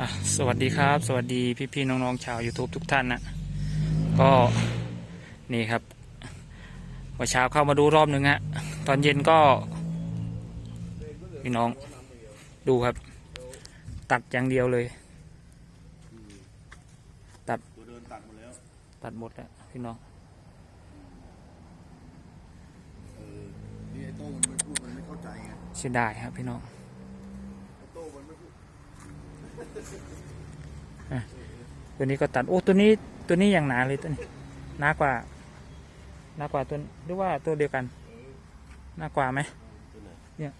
อะสวัสดีครับ สวัสดีพี่ๆน้องๆชาว YouTube ทุกท่านนะก็นี่ครับวันเช้าเข้ามาดูรอบหนึ่งฮะตอนเย็นก็ พี่น้องดูครับ ตัดอย่างเดียวเลย ตัดตัวเดินตัดหมดแล้วตัดหมดแล้วพี่น้องเออนี่ไอ้โต้มันไม่พูดมันไม่เข้าใจไงเสียดายครับพี่น้อง ไอ้โต้มันไม่พูด ตัวนี้ก็ตัด โอ้ตัวนี้ตัวนี้อย่างหนาเลยตัวนี้หนากว่าหนากว่าตัวหรือว่าตัวเดียวกันหนากว่าไหมเนี่ย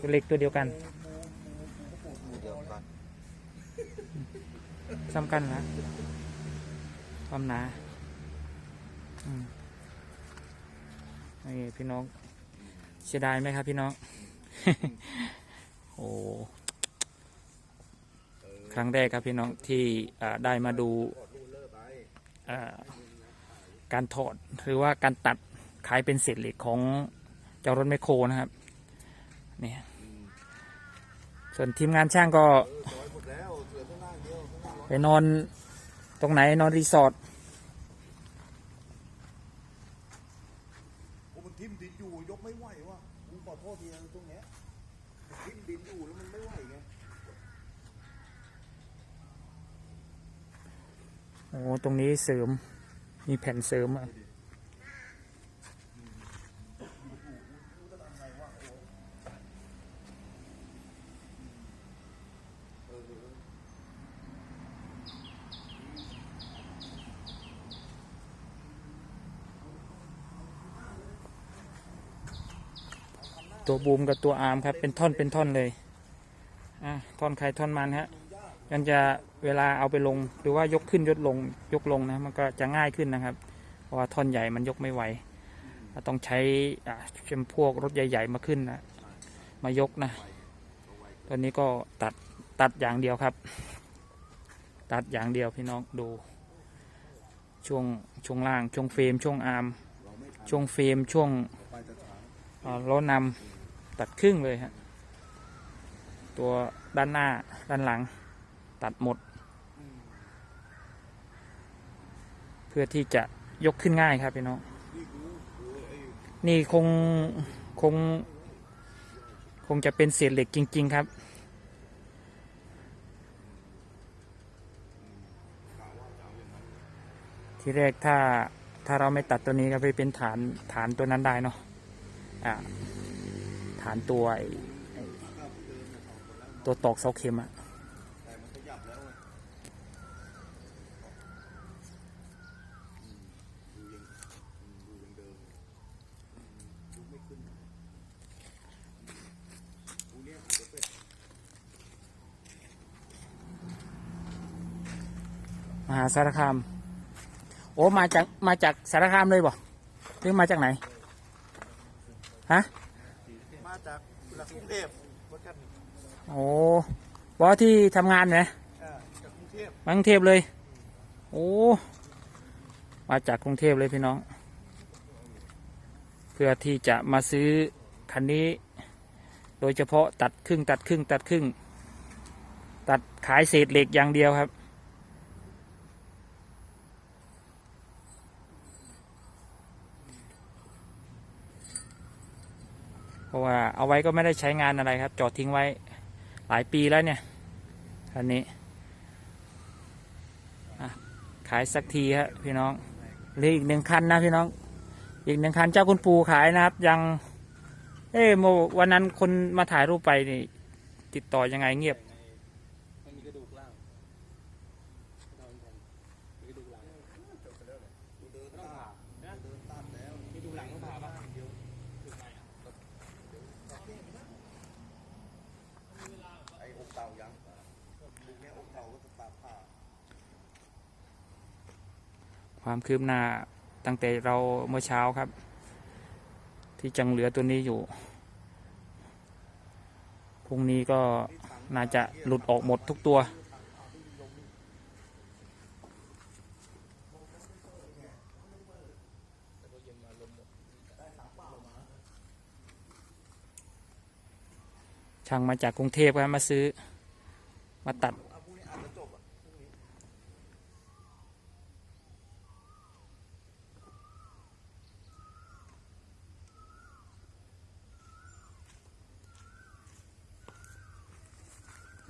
ตัวเล็กตัวเดียวกันตัวเดียวกันซ้ำกันนะความหนาอืมนี่พี่น้องเสียดายไหมครับพี่น้อง โอ้ ครั้งแรกครับพี่น้องที่ได้มาดูการถอดหรือว่าการตัดขายเป็นเศษเหล็กของเจ้ารถไมโครนะครับนี่ส่วนทีมงานช่างก็ไปนอนตรงไหนนอนรีสอร์ท โอ้มันทิ่มดินอยู่ยกไม่ไหววะกูขอโทษทีนะตรงเนี้ยมันทิ่มดินอยู่แล้วมันไม่ไหวไง โอ้ตรงนี้เสริม มีแผ่นเสริมอะตัวบูมกับตัวอาร์มครับ เป็นท่อนเป็นท่อนเลย อะท่อนใครท่อนมันฮะ มันจะเวลาเอาไปลงหรือว่ายกขึ้นยกลงยกลงนะมันก็จะง่ายขึ้นนะครับ เพราะว่าท่อนใหญ่มันยกไม่ไหวต้องใช้เช่นพวกรถใหญ่ ๆ มาขึ้นนะมายกนะตอนนี้ก็ตัดตัดอย่างเดียวครับ ตัดอย่างเดียวพี่น้องดู ช่วงช่วงล่างช่วงเฟรมช่วงอาร์มช่วงเฟรมช่วงไปจะถามอ่าล้อนำตัดครึ่งเลยฮะตัวด้านหน้าด้านหลัง ตัดหมด เพื่อที่จะยกขึ้นง่ายครับพี่น้องนี่กูเออไอ้นี่คงคง คงจะเป็นเศษเหล็กจริง ๆ ครับทีแรกถ้าถ้าเราไม่ตัดตัวนี้ก็ไปเป็นฐานฐานตัวนั้นได้เนาะอ่าฐานตัวไอ้ไอ้ตัวตอกเสาเข็มอะ แต่มันขยับแล้วไงอืมดูยังอืมดูยังเดิมอืมลุกไม่ขึ้นกูเนี่ยอาจจะเป็น มหาสารคาม โอ้มาจากมาจากสารคามเลยบ่หรือมาจากไหนฮะมาจากหลักกรุงเทพวัดกันโอ้บอที่ทำงานไหมอ่าจากกรุงเทพมากรุงเทพเลย โอ้มาจากกรุงเทพเลยพี่น้อง เพื่อที่จะมาซื้อคันนี้ โดยเฉพาะตัดครึ่งตัดครึ่งตัดครึ่ง ตัดขายเศษเหล็กอย่างเดียวครับ เพราะว่าเอาไว้ก็ไม่ได้ใช้งานอะไรครับ จอดทิ้งไว้หลายปีแล้วเนี่ยคันนี้ขายสักทีครับพี่น้องเหลืออีกหนึ่งคันนะพี่น้อง อีกหนึ่งคันเจ้าคุณปูขายนะครับ ยัง เอ้เมื่อวันนั้นคนมาถ่ายรูปไปนี่ ติดต่อยังไงเงียบ มันมีกระดูกล่างเราเป็นแผ่นมีกระดูกหลัง กูเดินตามนะเดินตามแล้ว กระดูกหลังต้องผ่าป่ะ ไอ้อกเต่ายังลูกเนี้ยอกเต่าก็จะตัดผ่า ความคืบหน้าตั้งแต่เราเมื่อเช้าครับ ที่จังเหลือตัวนี้อยู่พรุ่งนี้ก็น่าจะหลุดออกหมดทุกตัว ช่างมาจากกรุงเทพครับมาซื้อ มาตัด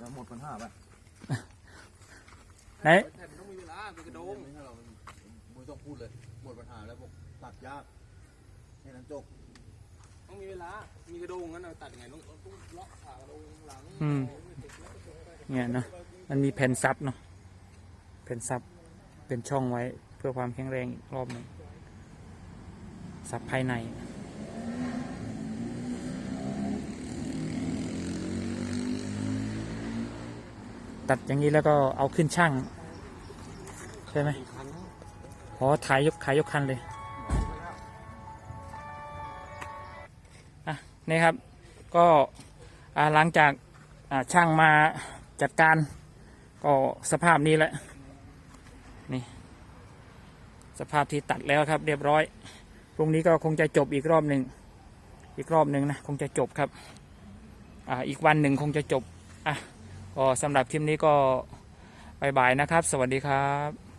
เอาแล้วหมดปัญหาไปไหนแผ่นต้องมีเวลาเป็นกระโดงไม่ใช่เราไม่ต้องพูดเลย หมดปัญหาแล้วบอกตัดยากแค่นั้นจบต้องมีเวลา มีกระโดงงั้นเราตัดยังไงต้องต้องเลาะขากระโดงหลังอืมเนี่ยเนาะมันมีแผ่นซับเนาะแผ่นซับเป็นช่องไว้เพื่อความแข็งแรงอีกรอบหนึ่งซับภายใน ตัดอย่างนี้แล้วก็เอาขึ้นช่างใช่ไหมอ๋อถ่ายยกขายยกคันเลยอะนี่ครับก็หลังจากช่างมาจัดการก็สภาพนี้แหละนี่สภาพที่ตัดแล้วครับ เรียบร้อยพรุ่งนี้ก็คงจะจบอีกรอบหนึ่งอีกรอบหนึ่งนะคงจะจบครับอ่าอีกวันหนึ่งคงจะจบอะ ก็สำหรับคลิปนี้ก็บายบายนะครับ สวัสดีครับ